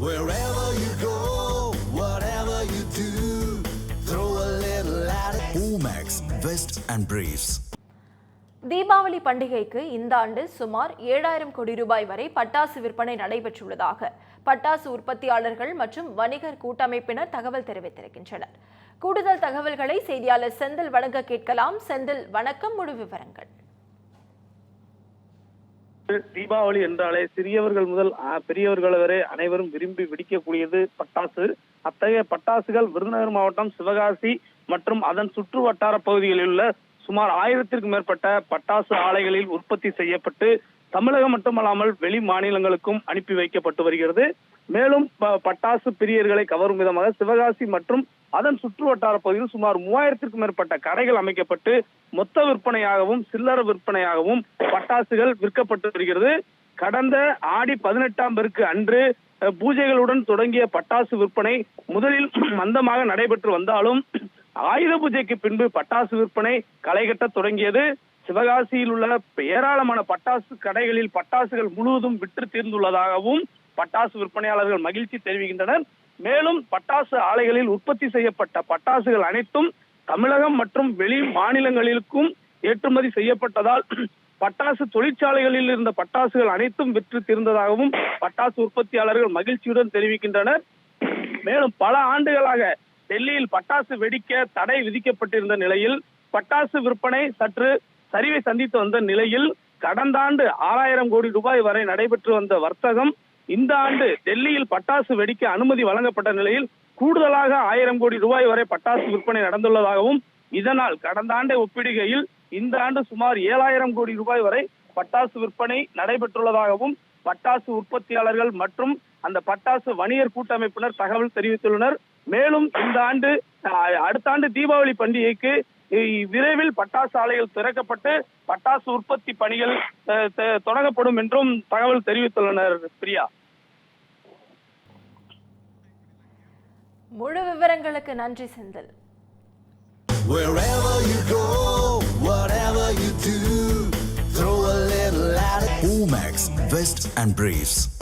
Wherever you go, whatever you do, throw a little at it. Omax, Vest and Briefs. Deepavali பண்டிகைக்கு இந்த ஆண்டு சுமார் ஏழாயிரம் கோடி ரூபாய் வரை பட்டாசு விற்பனை நடைபெற்றுள்ளதாக பட்டாசு உற்பத்தியாளர்கள் மற்றும் வணிகர் கூட்டமைப்பினர் தகவல் தெரிவித்திருக்கின்றனர் கூடுதல் தகவல்களை செய்தியாளர் செந்தில் வழங்க கேட்கலாம் செந்தில் வணக்கம் முழு விவரங்கள் தீபாவளி என்றாலே சிறியவர்கள் முதல் பெரியவர்கள் வரை அனைவரும் விரும்பி வெடிக்கக்கூடியது பட்டாசு. அத்தகைய பட்டாசுகள் விருதுநகர் மாவட்டம் சிவகாசி மற்றும் அதன் சுற்று வட்டார பகுதிகளில் உள்ள சுமார் ஆயிரத்திற்கும் மேற்பட்ட பட்டாசு ஆலைகளில் உற்பத்தி செய்யப்பட்டு தமிழகம் மட்டுமல்லாமல் வெளி மாநிலங்களுக்கும் அனுப்பி வைக்கப்பட்டு வருகிறது. மேலும் பட்டாசு பிரியர்களை கவரும் விதமாக சிவகாசி மற்றும் அதன் சுற்று வட்டார பகுதியில் சுமார் மூவாயிரத்திற்கும் மேற்பட்ட கடைகள் அமைக்கப்பட்டு மொத்த விற்பனையாகவும் சில்லறை விற்பனையாகவும் பட்டாசுகள் விற்கப்பட்டு வருகிறது. கடந்த ஆடி பதினெட்டாம் பெருக்கு அன்று பூஜைகளுடன் தொடங்கிய பட்டாசு விற்பனை முதலில் மந்தமாக நடைபெற்று வந்தாலும் ஆயுத பூஜைக்கு பின்பு பட்டாசு விற்பனை களைகட்ட தொடங்கியது. சிவகாசியில் உள்ள ஏராளமான பட்டாசு கடைகளில் பட்டாசுகள் முழுவதும் விற்று தீர்ந்துள்ளதாகவும் பட்டாசு விற்பனையாளர்கள் மகிழ்ச்சி தெரிவிக்கின்றனர். மேலும் பட்டாசு ஆலைகளில் உற்பத்தி செய்யப்பட்ட பட்டாசுகள் அனைத்தும் தமிழகம் மற்றும் வெளி மாநிலங்களுக்கும் ஏற்றுமதி செய்யப்பட்டதால் பட்டாசு தொழிற்சாலைகளில் இருந்த பட்டாசுகள் அனைத்தும் விற்று தீர்ந்ததாகவும் பட்டாசு உற்பத்தியாளர்கள் மகிழ்ச்சியுடன் தெரிவிக்கின்றனர். மேலும் பல ஆண்டுகளாக டெல்லியில் பட்டாசு வெடிக்க தடை விதிக்கப்பட்டிருந்த நிலையில் பட்டாசு விற்பனை சற்று சரிவை சந்தித்து வந்த நிலையில் கடந்த ஆண்டு ஆறாயிரம் கோடி ரூபாய் வரை நடைபெற்று வந்த வர்த்தகம் இந்த ஆண்டு டெல்லியில் பட்டாசு வெடிக்க அனுமதி வழங்கப்பட்ட நிலையில் கூடுதலாக ஆயிரம் கோடி ரூபாய் வரை பட்டாசு விற்பனை நடந்துள்ளதாகவும் இதனால் கடந்த ஆண்டை ஒப்பிடுகையில் இந்த ஆண்டு சுமார் ஏழாயிரம் கோடி ரூபாய் வரை பட்டாசு விற்பனை நடைபெற்றுள்ளதாகவும் பட்டாசு உற்பத்தியாளர்கள் மற்றும் அந்த பட்டாசு வணிகர் கூட்டமைப்பினர் தகவல் தெரிவித்துள்ளனர். மேலும் இந்த ஆண்டு அடுத்த ஆண்டு தீபாவளி பண்டிகைக்கு விரைவில் பட்டாசு ஆலைகள் திறக்கப்பட்டு பட்டாசு உற்பத்தி பணிகள் தொடங்கப்படும் என்றும் தகவல் தெரிவித்துள்ளனர் பிரியா. முழு விவரங்களுக்கு நன்றி Senthil Wherever you go, whatever you do, throw a little at it. Omax, Vest and Briefs.